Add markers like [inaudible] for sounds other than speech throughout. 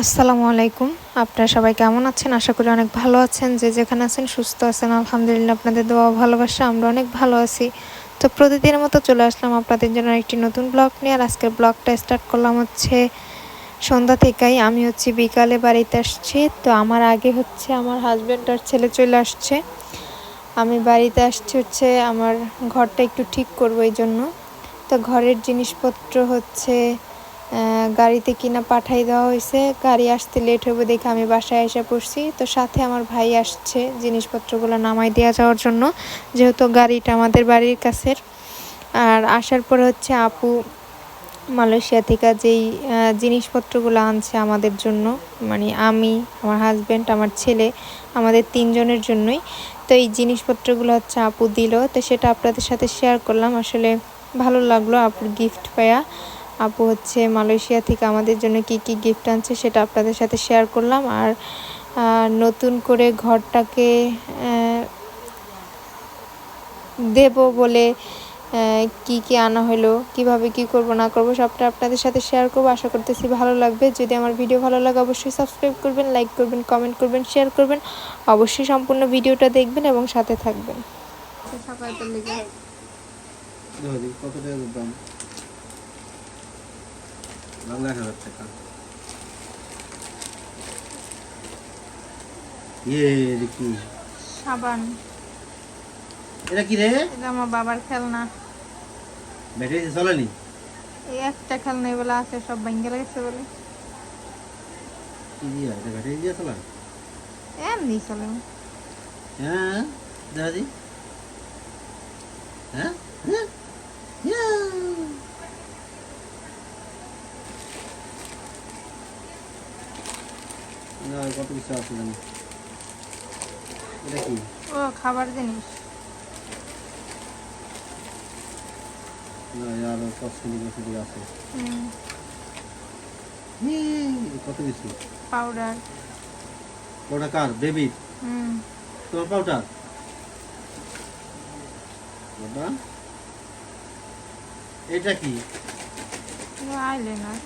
আসসালামু আলাইকুম। আপনারা সবাই কেমন আছেন? আশা করি অনেক ভালো আছেন। যে যেখানে আছেন সুস্থ আছেন। আলহামদুলিল্লাহ আপনাদের দোয়া ভালোবাসা, আমরা অনেক ভালো আছি। তো প্রতিদিনের মতো চলে আসলাম আপনাদের জন্য একটি নতুন ব্লগ নিয়ে। আর আজকের ব্লগটা স্টার্ট করলাম হচ্ছে সন্ধ্যা থেকেই। আমি হচ্ছে বিকালে বাড়িতে আসছি। তো আমার আগে হচ্ছে আমার হাজব্যান্ড আর ছেলে চলে আসছে। আমি বাড়িতে আসছি হচ্ছে আমার ঘরটা একটু ঠিক করব এই জন্য। তো ঘরের জিনিসপত্র হচ্ছে গাড়িতে কিনা পাঠাই দেওয়া হয়েছে। গাড়ি আসতে লেট হবে দেখে আমি বাসায় এসে পড়ছি। তো সাথে আমার ভাই আসছে জিনিসপত্রগুলো নামাই দেওয়া যাওয়ার জন্য, যেহেতু গাড়িটা আমাদের বাড়ির কাছের। আর আসার পর হচ্ছে আপু মালয়েশিয়া থেকে যেই জিনিসপত্রগুলো আনছে আমাদের জন্য মানে আমি, আমার হাজব্যান্ড আমার ছেলে, আমাদের তিনজনের জন্যই। তো এই জিনিসপত্রগুলো হচ্ছে আপু দিল। তো সেটা আপনাদের সাথে শেয়ার করলাম। আসলে ভালো লাগল আপুর গিফট পায়া। আপু হচ্ছে মালয়েশিয়া থেকে আমাদের জন্য কি কি গিফট আনছে সেটা আপনাদের সাথে শেয়ার করলাম। আর নতুন করে ঘরটাকে দেব বলে কি কি আনা হলো, কীভাবে কি করব, না করব, সবটা আপনাদের সাথে শেয়ার করব। আশা করতেছি ভালো লাগবে। যদি আমার ভিডিও ভালো লাগে, অবশ্যই সাবস্ক্রাইব করবেন লাইক করবেন কমেন্ট করবেন শেয়ার করবেন। অবশ্যই সম্পূর্ণ ভিডিওটা দেখবেন এবং সাথে থাকবেন। বাংলা হাজার টাকা ইয়ে কি? সাবান। এটা কি রে? এটা আমার বাবার খেলনা। ব্যাটারি চলেনি এই একটা খেলনা বলে আছে সব ভেঙে গেছে বলে। কি দিয়ে? এটা ব্যাটারি দিয়ে চলা এমনি চলে। হ্যাঁ দেখা দি। হ্যাঁ হ্যাঁ। না কত কিছু আছে জানি এটা কি? ও খাবার জিনিস। না আর কসমেটিক কসমেটিক আছে। হুম। কত কিছু? পাউডার। ওটা কার? বেবি? হুম। তোমার পাউডার? এটা কি? আইলাইনার।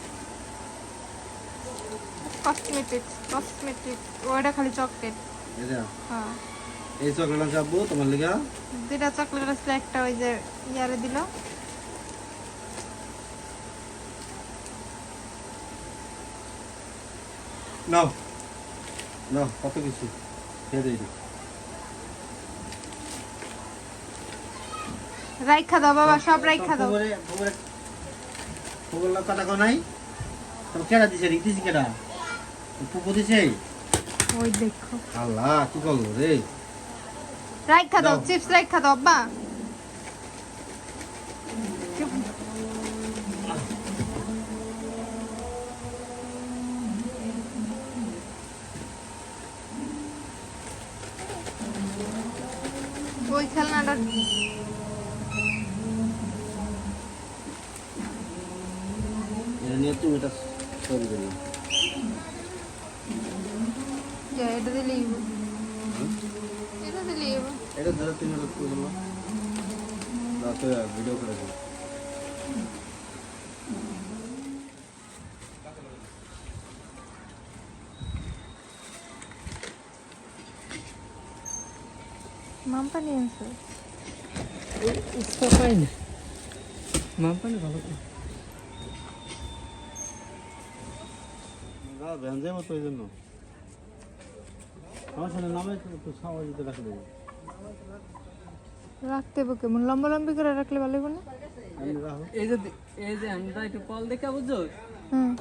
কসমেটিক কসমেটিক ওটা খালি চকলেট এটা? হ্যাঁ। এই চকলেট তোমার লেগা? দুটা চকলেট আসলে একটা ওই যে ইয়ারে দিল। নাও। নাও কত কিছু? খেয়ে দিই। রাইখা দাও বাবা সব রাইখা দাও। ফুবলা কাটা কো নাই? কেডা দিছে রে? দিছি কেডা? পুপু দিছে? ওই দেখো। আল্লাহ কি করল রে? রাইখা দাও দাও। চিপস রাইখা দাও আব্বা। ওই খেলনাটা এটা নিয়ে তুমি এটা সরি দিলি ইয়া, এটা দিলেই হইবো। এটা দিলেই হইবো। এটা ধরে তুমি এটা তুলে দিলো না তো ভিডিও করে দিই মাম্পা নিয়ে আনছো উৎসাহ পাই না মাম্পানি ভালো তো ভ্যান যাব তো এই জন্য। আমার সামনে নামে একটু সাওয়া দিতে রাখে দেবো রাখতে হবে কেমন? লম্বা লম্বি করে রাখলে ভালো হবে না? এই যে এই যে আমরা একটু কল দেখা বুঝছ? হুম।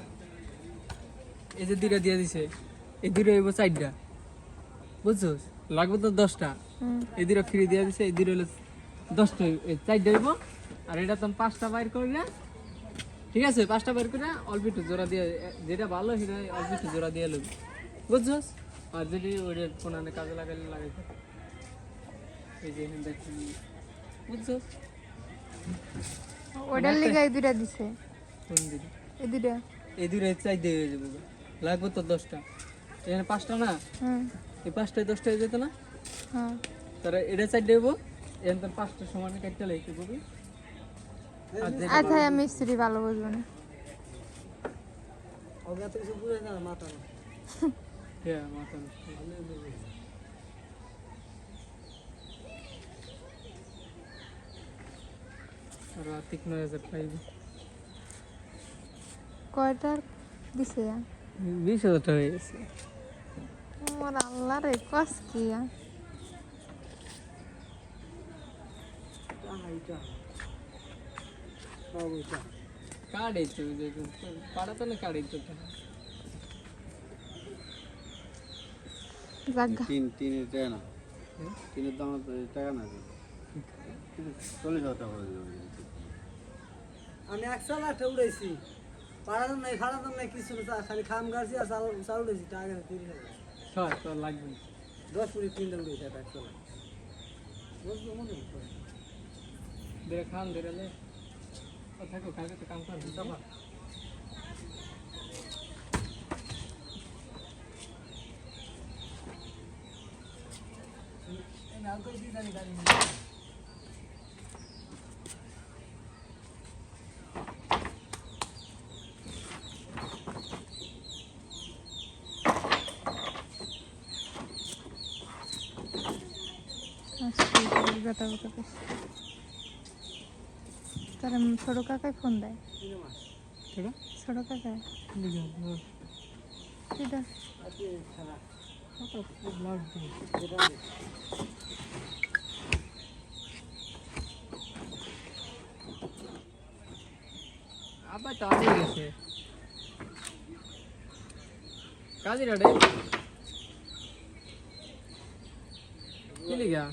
এই যে দুইটা দিয়ে দিছে। এই দুইটা হইব চারটা। বুঝছ? লাগবে তো দশটা। এই দুইটা ফ্রি দিয়ে দিছে এই দুইটা হলো দশটা চারটা হইব। আর এটা তো পাঁচটা বাইর করে না ঠিক আছে? পাঁচটা বাইর করে অল্প একটু জোড়া দিয়ে যেটা ভালো সেটা অল্প একটু জোড়া দিয়ে লবি বুঝছ? আর যদি ওইটা কোনো কাজে লাগাইলে লাগাইতে এই যে এখানে দেখি বুঝছ ওইটার লিগে এই দুইটা দিছে। কোন দিকে এই দুইটা। এই দুটো চাই দিয়ে হয়ে যাবে লাগবে তো দশটা। এখানে পাঁচটা না? এই পাঁচটায় দশটা হয়ে যেত না? হ্যাঁ। তারা এটা চাই দেবো এখানে তো পাঁচটা সমান কাটতে লাগতে আচ্ছা মিস্ত্রি ভালো বুঝব না। মাথা আর্থিক নয় হাজার পাইবে কয়টার দিছে বিশ হাজার টাকা হয়ে গেছে আমার আল্লাহ রে কস কি কার্ড এই তো যে পাড়াতে না কার্ড এই তো টাকা জাগা তিন তিনের টাকা না তিনের দাম তো টাকা না টাকা করে দেবে। আমি একশো লাখ উড়াইছি। পাড়াতাম নাই ফাড়াতাম নাই কিছু না খালি খাম গাছি আর চাল চাল উড়াইছি টাকা তিরিশ হাজার। লাগবে। দশ কুড়ি তিনটা উড়াইছি একটা একশো লাখ বুঝলো মনে ধরে খান ধরে লে থাকো কালকে তো কাম করবে কথা কথা তারা ছোট কাকাই ফোন দেয়। ছোট কাকাই? সেটা। আবার তো আগে গেছে। কাজিরা রে কি লিগা?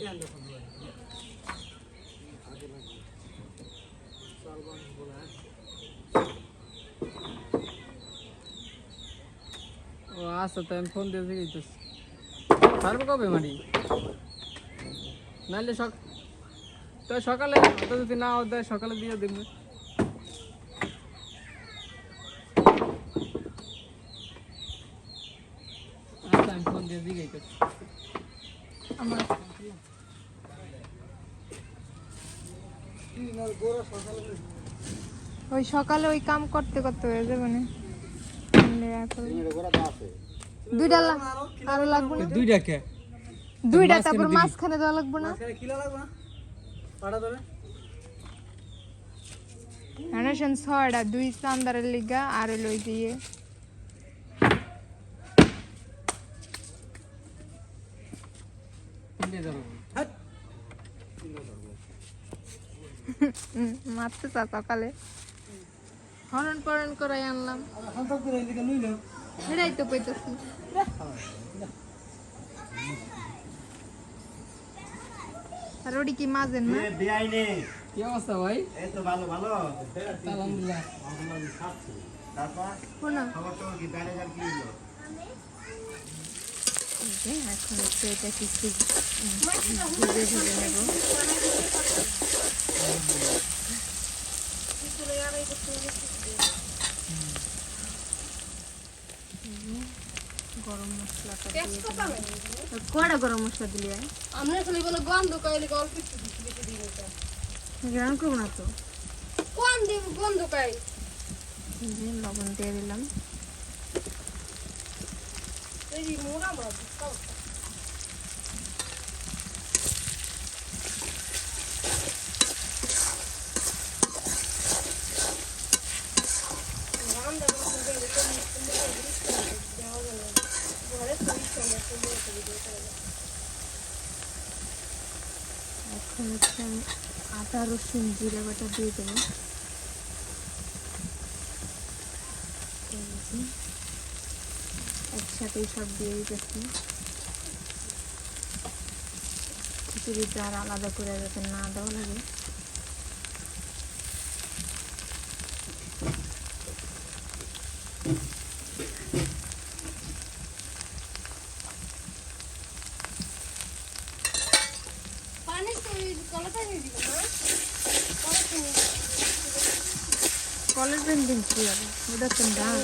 ও আচ্ছা তো আমি ফোন দিয়ে দিতেছি। পারব কবে মারি? নাহলে সক তো সকালে অত যদি না দেয় সকালে দিয়ে দেখবে আচ্ছা আমি ফোন দিয়ে আমার ওই সকালে ওই কাম করতে করতে হয়ে যাবে না। তো আছে। দুইটা আরও লাগবে না? দুইটা কে? দুইটা তারপর মাঝখানে দেওয়া লাগবে না? মাঝখানে কিলো লাগবে না? পাড়া ধরে। হানাশন ছয়টা দুই চান্দারের লিগা আর লই দিয়ে [laughs] মারতে চা সকালে। হরণ পরণ করাই আনলাম। সেটাই তো কইতেছি। আর ওটি কি মাজেন না? বেআইনে। কি অবস্থা ভাই? এই তো ভালো ভালো। আলহামদুলিল্লাহ। তারপর? খবর তো কি? যার কি হলো? এখন একটু এটা কিছু ভেজে ভেজে নেব গরম মশলাটা দিয়ে দিলাম। কড়া গরম মশলা দিলি আমরা খালি বলে গন্ধ কাইলে অল্প একটু বেশি দিয়ে দিতে রান্না করব না তো। কোন দিব গন্ধ কাই লবণ দিয়ে দিলাম। এই যে মোরা মাছ খাও রান্না করতে গেলে তো মুখে দেওয়া গেল ঘরে তো ইচ্ছা নেই তুমি একটা ভিডিও করে দাও। হচ্ছে আমি রসুন, জিরে বাটা দিয়ে দেবো একসাথে একসাথেই সব দিয়ে দিতেছি। খিচুড়ি আর আলাদা করে যাতে না দেওয়া লাগে। পানি তো ওই কলা পানি দিব না কলা পানি কলের পেন্টিং কি হবে? ওটা তো ডাল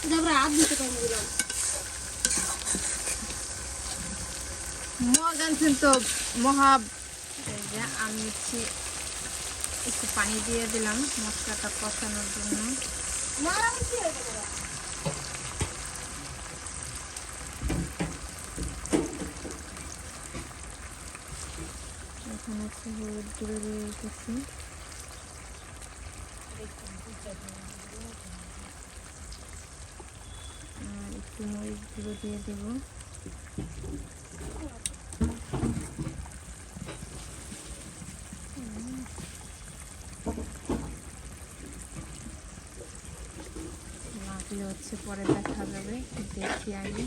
তারপরে হাত দিতে পানি দিলাম মগ আনছেন তো মহা আমি হচ্ছে একটু পানি দিয়ে দিলাম মশলাটা কষানোর জন্য মারা কি হয়েছে আর একটু মরিচ গুঁড়ো দিয়ে দেবো হচ্ছে পরে দেখা যাবে দেখি আমি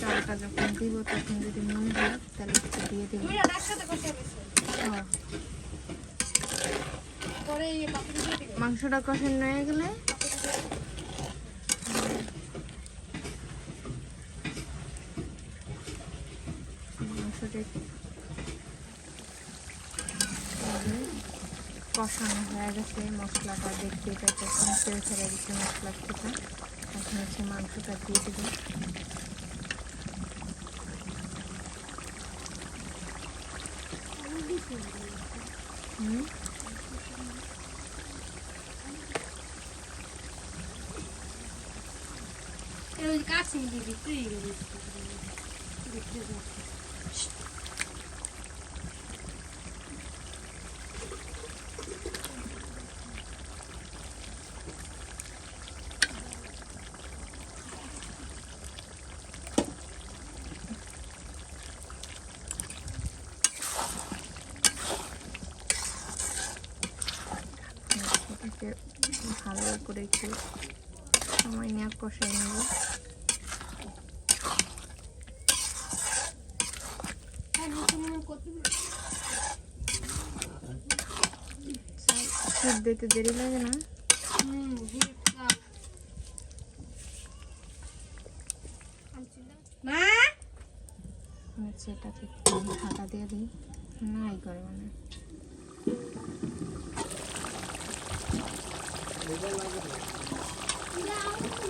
চালটা যখন দিব তখন যদি নুন হয় তাহলে একটু দিয়ে দেবো। মাংসটা কষানো হয়ে গেলে মাংসটা কষানো হয়ে গেছে। মশলাটা দেখতে দিচ্ছে মশলা থেকে এখন হচ্ছে মাংসটা দিয়ে দেবো হুম ওই কাছে দিবি তুই দেখতে এটাকে ভালো করে একটু সময় নিয়ে কষাই নেব দিতে দেরি লাগে না। হুম মা এটাকে ঢাকা দিয়ে দিই। নাই করে মানে না।